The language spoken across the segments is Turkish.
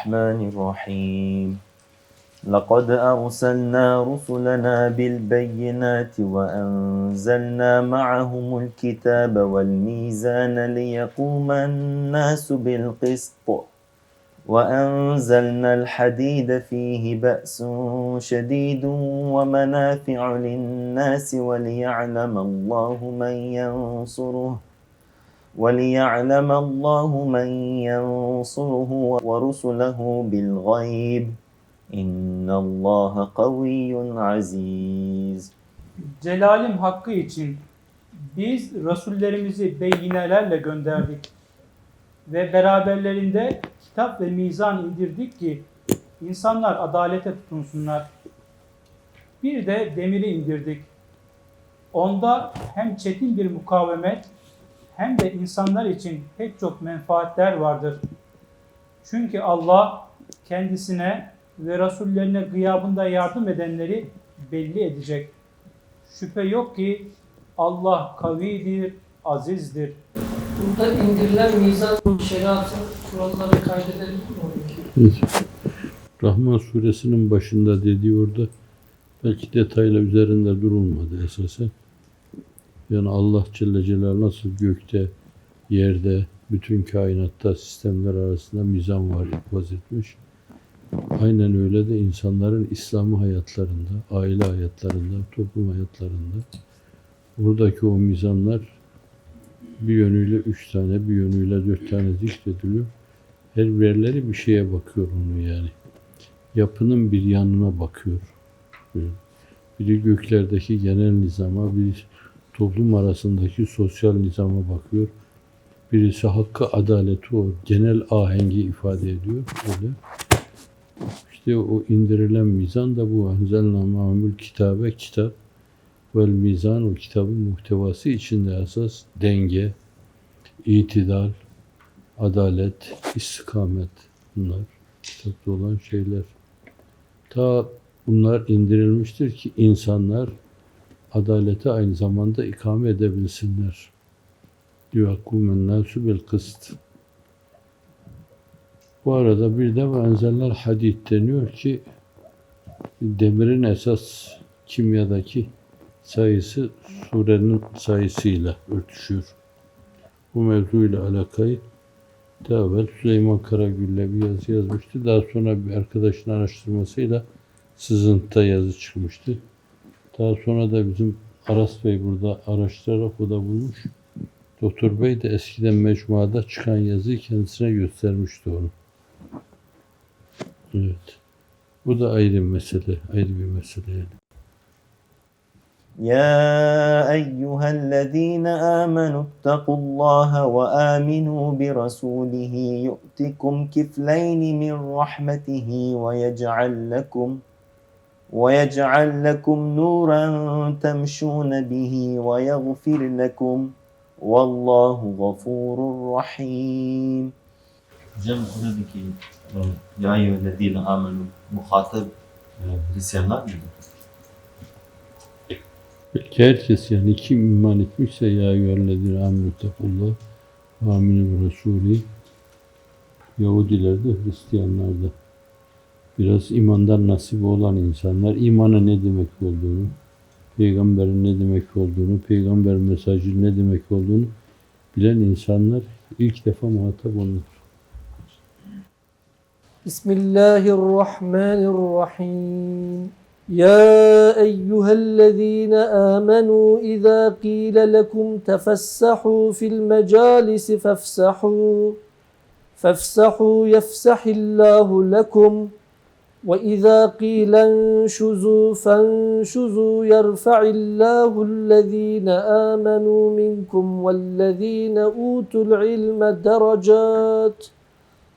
الرحمن الرحيم. لقد أرسلنا رسلنا بالبينات وأنزلنا معهم الكتاب والميزان ليقوم الناس بالقسط. وأنزلنا الحديد فيه بأس شديد ومنافع للناس وليعلم الله من ينصره. وليعلم الله من ينصره ورسله بالغيب إن الله قوي عزيز Celalim hakkı için biz Resullerimizi beyinelerle gönderdik ve beraberlerinde kitap ve mizan indirdik ki insanlar adalete tutunsunlar. Bir de demiri indirdik. Onda hem çetin bir mukavemet hem de insanlar için pek çok menfaatler vardır. Çünkü Allah kendisine ve Resullerine gıyabında yardım edenleri belli edecek. Şüphe yok ki Allah kavidir, azizdir. Burada indirilen mizan şeriatı kuralları kaydedebilir mi? Rahman suresinin başında dediği orada belki detayla üzerinde durulmadı esasen. Yani Allah Celle Celaluhu nasıl gökte, yerde, bütün kainatta sistemler arasında mizan var etmiş. Aynen öyle de insanların İslam'ı hayatlarında, aile hayatlarında, toplum hayatlarında buradaki o mizanlar bir yönüyle üç tane, bir yönüyle dört tane zikrediliyor. Her birileri bir şeye bakıyor onu yani. Yapının bir yanına bakıyor. Biri göklerdeki genel nizama, biri toplum arasındaki sosyal nizama bakıyor. Birisi hakkı, adaleti o genel ahengi ifade ediyor. Öyle. İşte o indirilen mizan da bu. Enzelna mamül kitabe kitap vel mizan o kitabın muhtevası içinde esas denge, itidal, adalet, istikamet bunlar kitapta olan şeyler. Ta bunlar indirilmiştir ki insanlar adaleti aynı zamanda ikame edebilsinler. Yuhakkumen nasu kıst. Bu arada bir de benzeller hadid deniyor ki demirin esas kimyadaki sayısı surenin sayısıyla örtüşüyor. Bu mevzuyla alakayı daha evvel Süleyman Karagül'le bir yazı yazmıştı. Daha sonra bir arkadaşın araştırmasıyla sızıntıda yazı çıkmıştı. Daha sonra da bizim Aras Bey burada araştırarak o da bulmuş. Doktor Bey de eskiden mecmuada çıkan yazıyı kendisine göstermişti onu. Evet. Bu da ayrı bir mesele, ayrı bir mesele yani. يا أيها الذين آمنوا اتقوا الله وآمنوا برسوله يؤتكم كفلين من رحمته ويجعل لكم ويجعل لكم نورا تمشون به ويغفر لكم والله غفور رحيم Hocam buradaki e, ya eyyühellezine amenu muhatap e, Hristiyanlar mıydı? Belki herkes yani kim iman etmişse ya eyyühellezine aminu tekullah ve aminu Resulü Yahudilerde, Hristiyanlarda biraz imandan nasibi olan insanlar imana ne demek olduğunu, peygamberin ne demek olduğunu, peygamber mesajı ne demek olduğunu bilen insanlar ilk defa muhatap onlar. بسم الله الرحمن الرحيم يا أيها الذين آمنوا إذا قيل لكم تفسحوا في المجالس فافسحوا فافسحوا يفسح الله لكم وإذا قيل انشزوا فانشزوا يرفع الله الذين آمنوا منكم والذين أوتوا العلم درجات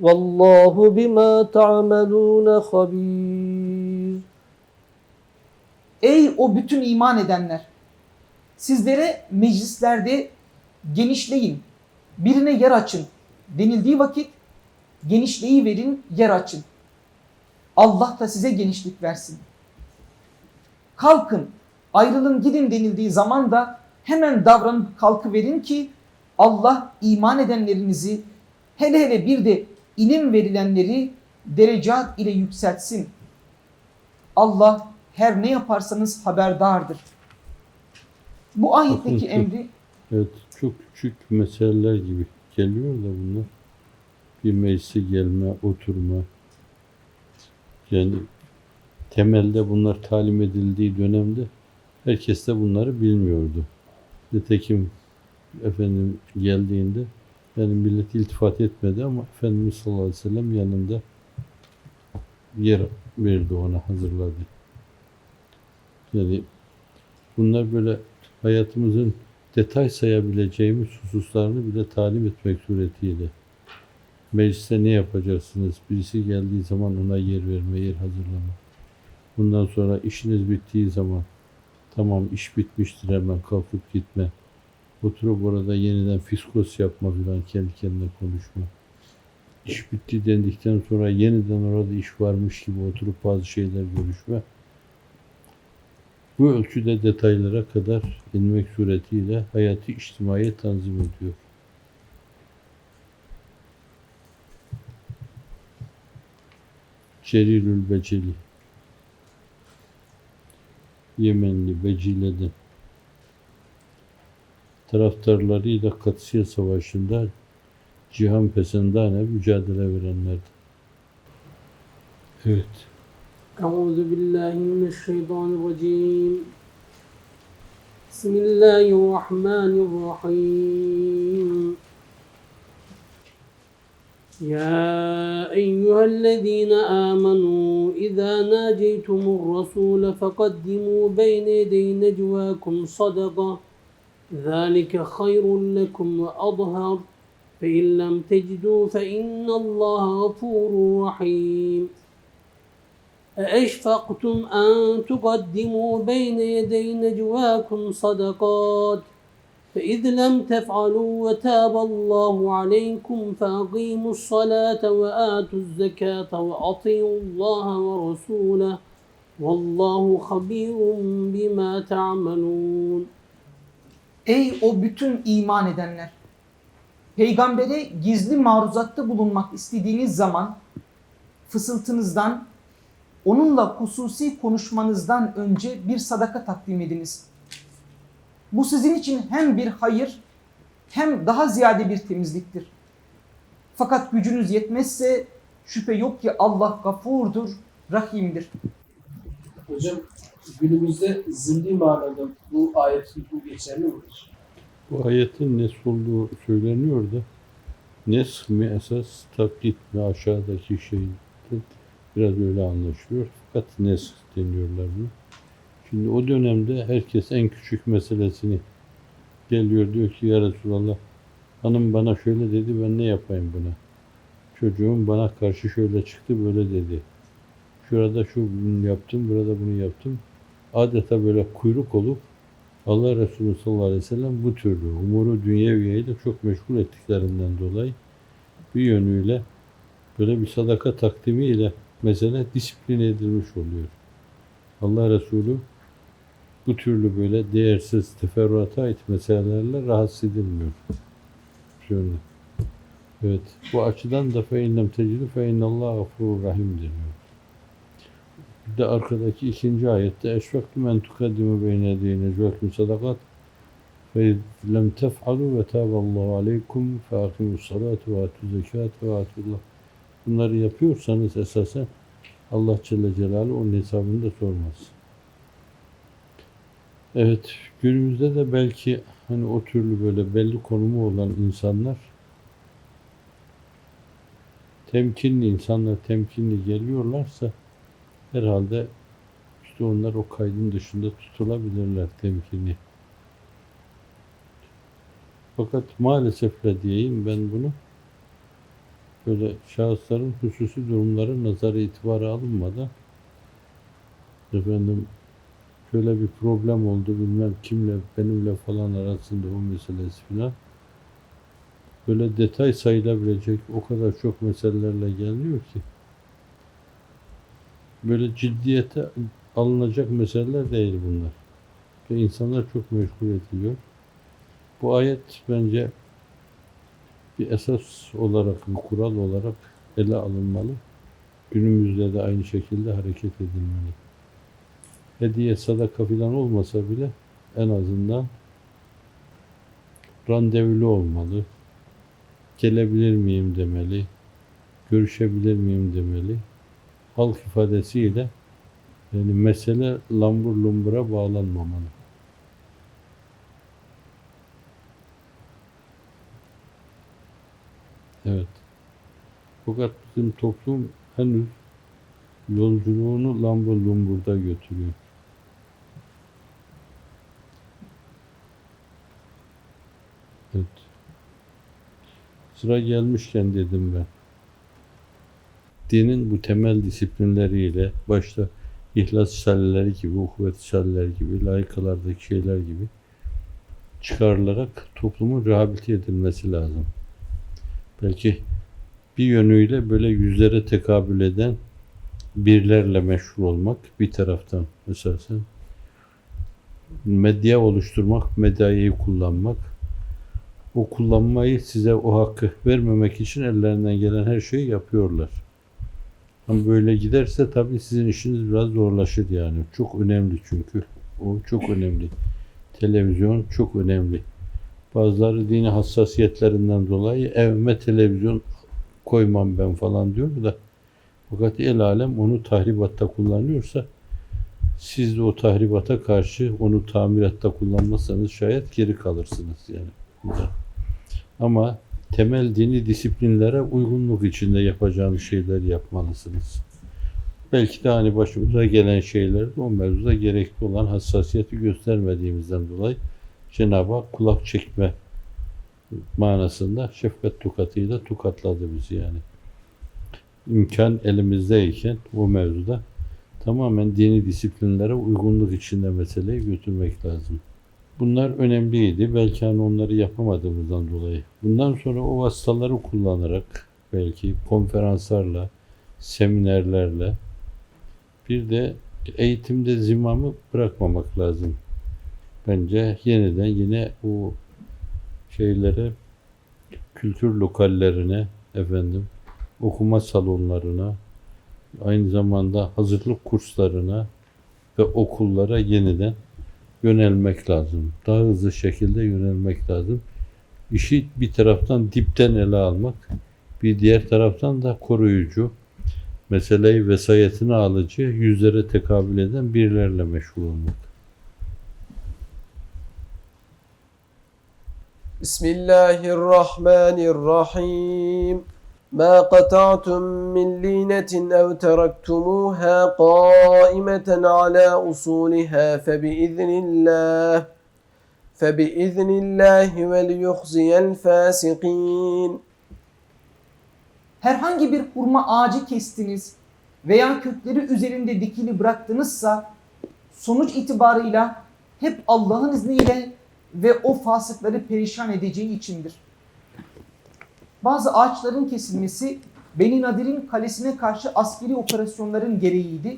والله بما تعملون خبير Ey o bütün iman edenler! Sizlere meclislerde genişleyin, birine yer açın denildiği vakit genişleyi verin, yer açın. Allah da size genişlik versin. Kalkın, ayrılın gidin denildiği zaman da hemen davranıp kalkıverin ki Allah iman edenlerinizi hele hele bir de ilim verilenleri derecat ile yükseltsin. Allah her ne yaparsanız haberdardır. Bu ayetteki Bakın, emri Evet, çok küçük meseleler gibi geliyor da bunlar. Bir meclise gelme, oturma. Yani temelde bunlar talim edildiği dönemde herkes de bunları bilmiyordu. Nitekim efendim geldiğinde yani millet iltifat etmedi ama Efendimiz sallallahu aleyhi ve sellem yanında yer verdi ona hazırladı. Yani bunlar böyle hayatımızın detay sayabileceğimiz hususlarını bile talim etmek suretiyle mecliste ne yapacaksınız? Birisi geldiği zaman ona yer verme, yer hazırlama. Bundan sonra işiniz bittiği zaman tamam iş bitmiştir hemen kalkıp gitme. Oturup orada yeniden fiskos yapma filan kendi kendine konuşma. İş bitti dendikten sonra yeniden orada iş varmış gibi oturup bazı şeyler görüşme. Bu ölçüde detaylara kadar inmek suretiyle hayatı içtimaiye tanzim ediyor. Celilül Beceli Yemenli Becile'de taraftarlarıyla Katsiye Savaşı'nda cihan pesendane mücadele verenlerdi. Evet. Euzu billahi mineşşeytanirracim. Bismillahirrahmanirrahim. يا أيها الذين آمنوا إذا ناجيتم الرسول فقدموا بين يدي نجواكم صدقة. ذلك خير لكم وأظهر. فإن لم تجدوا فإن الله غفور رحيم. أأشفقتم أن تقدموا بين يدي نجواكم صدقات؟ فإذ لم تفعلوا وتاب الله عليكم فأقيموا الصلاة وآتوا الزكاة وأطيعوا الله ورسوله والله خبير بما تعملون Ey o bütün iman edenler! Peygambere gizli maruzatta bulunmak istediğiniz zaman fısıltınızdan, onunla hususi konuşmanızdan önce bir sadaka takdim ediniz. Bu sizin için hem bir hayır hem daha ziyade bir temizliktir. Fakat gücünüz yetmezse şüphe yok ki Allah gafurdur, rahimdir. Hocam günümüzde zilli manada bu ayetin bu geçerli midir? Bu ayetin nes olduğu söyleniyor da nesk mi esas taklit mi aşağıdaki şey biraz öyle anlaşılıyor. Fakat nesk deniyorlar bunu. Şimdi o dönemde herkes en küçük meselesini geliyor diyor ki ya Resulallah hanım bana şöyle dedi ben ne yapayım buna? Çocuğum bana karşı şöyle çıktı böyle dedi. Şurada şu yaptım, burada bunu yaptım. Adeta böyle kuyruk olup Allah Resulü sallallahu aleyhi ve sellem bu türlü umuru dünyeviyeyle çok meşgul ettiklerinden dolayı bir yönüyle böyle bir sadaka takdimiyle mesele disiplin edilmiş oluyor. Allah Resulü bu türlü böyle değersiz teferruata ait meselelerle rahatsız edilmiyor. Şöyle. Evet. Bu açıdan da fe innem tecidu fe innallahu gafurur rahim deniyor. Bir de arkadaki ikinci ayette eşvektum en tukaddimu beyne yedeyne ceveküm sadakat fe lem tef'alu ve tâballahu aleykum fe akimus salatu ve atu zekat ve atullah. Bunları yapıyorsanız esasen Allah Celle Celaluhu onun hesabını da sormaz. Evet, günümüzde de belki hani o türlü böyle belli konumu olan insanlar temkinli insanlar temkinli geliyorlarsa herhalde işte onlar o kaydın dışında tutulabilirler temkinli. Fakat maalesef de diyeyim ben bunu böyle şahısların hususi durumları nazara itibara alınmadan efendim şöyle bir problem oldu bilmem kimle benimle falan arasında o meselesi filan böyle detay sayılabilecek o kadar çok meselelerle gelmiyor ki böyle ciddiyete alınacak meseleler değil bunlar. Ve insanlar çok meşgul ediliyor. Bu ayet bence bir esas olarak, bir kural olarak ele alınmalı. Günümüzde de aynı şekilde hareket edilmeli. Hediye, sadaka filan olmasa bile en azından randevulu olmalı. Gelebilir miyim demeli. Görüşebilir miyim demeli. Halk ifadesiyle yani mesele lambur lumbura bağlanmamalı. Evet. Fakat bizim toplum henüz yolculuğunu lambur lumburda götürüyor. Evet. Sıra gelmişken dedim ben. Dinin bu temel disiplinleriyle başta ihlas risalleri gibi, uhuvvet risalleri gibi, layıkalardaki şeyler gibi çıkarılarak toplumun rehabilite edilmesi lazım. Belki bir yönüyle böyle yüzlere tekabül eden birlerle meşhur olmak bir taraftan esasen medya oluşturmak, medyayı kullanmak o kullanmayı size o hakkı vermemek için ellerinden gelen her şeyi yapıyorlar. Ama böyle giderse tabii sizin işiniz biraz zorlaşır yani. Çok önemli çünkü. O çok önemli. Televizyon çok önemli. Bazıları dini hassasiyetlerinden dolayı evime televizyon koymam ben falan diyor da fakat el alem onu tahribatta kullanıyorsa siz de o tahribata karşı onu tamiratta kullanmazsanız şayet geri kalırsınız yani. Burada. Ama temel dini disiplinlere uygunluk içinde yapacağınız şeyleri yapmalısınız. Belki de hani başımıza gelen şeyler de o mevzuda gerekli olan hassasiyeti göstermediğimizden dolayı Cenab-ı Hak kulak çekme manasında şefkat tokatıyla tokatladı bizi yani. İmkan elimizdeyken o mevzuda tamamen dini disiplinlere uygunluk içinde meseleyi götürmek lazım. Bunlar önemliydi. Belki hani onları yapamadığımızdan dolayı. Bundan sonra o vasıtaları kullanarak belki konferanslarla, seminerlerle bir de eğitimde zimamı bırakmamak lazım. Bence yeniden yine o şeylere kültür lokallerine efendim okuma salonlarına aynı zamanda hazırlık kurslarına ve okullara yeniden yönelmek lazım. Daha hızlı şekilde yönelmek lazım. İşi bir taraftan dipten ele almak, bir diğer taraftan da koruyucu, meseleyi vesayetine alıcı, yüzlere tekabül eden birilerle meşgul olmak. Bismillahirrahmanirrahim. ما قطعتم من لينة أو تركتموها قائمة على أصولها فبإذن الله فبإذن الله وليخزي الفاسقين Herhangi bir hurma ağacı kestiniz veya kökleri üzerinde dikili bıraktınızsa sonuç itibarıyla hep Allah'ın izniyle ve o fasıkları perişan edeceği içindir. Bazı ağaçların kesilmesi Beni Nadir'in kalesine karşı askeri operasyonların gereğiydi.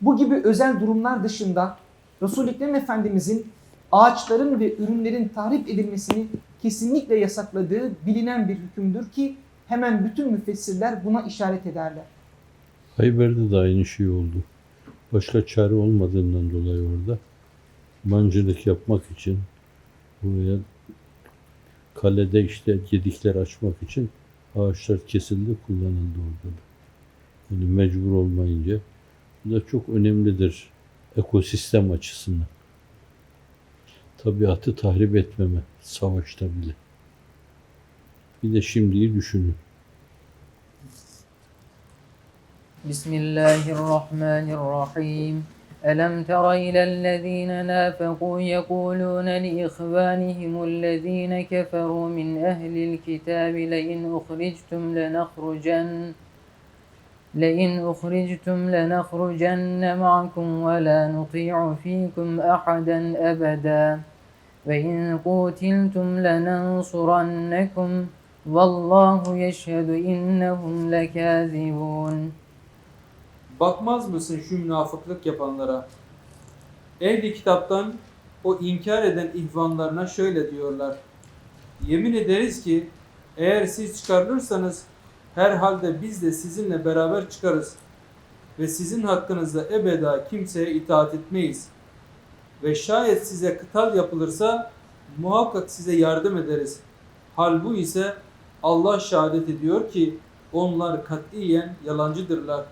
Bu gibi özel durumlar dışında Resul-i Ekrem Efendimizin ağaçların ve ürünlerin tahrip edilmesini kesinlikle yasakladığı bilinen bir hükümdür ki hemen bütün müfessirler buna işaret ederler. Hayber'de de aynı şey oldu. Başka çare olmadığından dolayı orada mancınık yapmak için buraya kalede işte gedikler açmak için ağaçlar kesildi, kullanıldı orada. Yani mecbur olmayınca. Bu da çok önemlidir ekosistem açısından. Tabiatı tahrip etmeme, savaşta bile. Bir de şimdiyi düşünün. Bismillahirrahmanirrahim. ألم تر إلى الذين نافقوا يقولون لإخوانهم الذين كفروا من أهل الكتاب لئن أخرجتم لنخرجن لئن أخرجتم لنخرجن معكم ولا نطيع فيكم أحدا أبدا. وإن قتلتم لننصرنكم والله يشهد إنهم لكاذبون. Bakmaz mısın şu münafıklık yapanlara? Ehli kitaptan o inkar eden ihvanlarına şöyle diyorlar. Yemin ederiz ki eğer siz çıkarılırsanız Herhalde biz de sizinle beraber çıkarız. Ve sizin hakkınızda ebeda kimseye itaat etmeyiz. Ve şayet size kıtal yapılırsa muhakkak size yardım ederiz. Hal bu ise Allah şehadet ediyor ki onlar katiyen yalancıdırlar.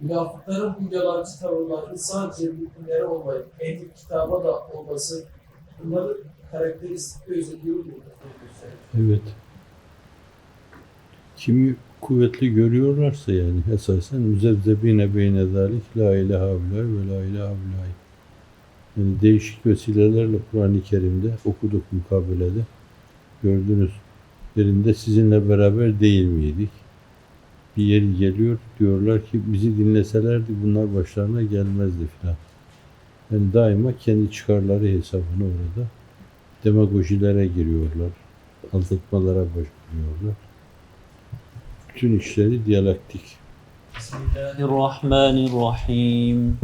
Münafıkların bu yalancı tavırlarını sadece müminlere olmayıp ehli kitaba da olması bunları karakteristik özelliği mi? Evet. Kimi kuvvetli görüyorlarsa yani esasen müzebbine beyne zalik la ilahe illallah ve la ilahe illallah. Yani değişik vesilelerle Kur'an-ı Kerim'de okuduk mukabelede. Gördünüz. Yerinde sizinle beraber değil miydik? bir yeri geliyor. Diyorlar ki bizi dinleselerdi bunlar başlarına gelmezdi filan. Yani daima kendi çıkarları hesabına orada demagojilere giriyorlar. Aldatmalara başvuruyorlar. Bütün işleri diyalektik. Bismillahirrahmanirrahim.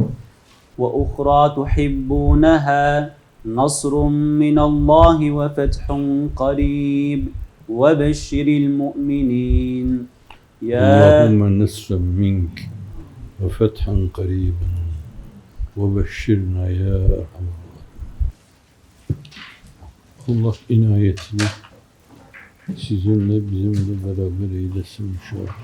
Ve uhra tuhibbunaha nasrun minallahi ve fethun qarib ve beşiril mu'minin. اللهم نصرا منك وفتحا قريبا وبشرنا يا أرحم الراحمين Allah inayetini sizinle bizimle beraber eylesin inşallah.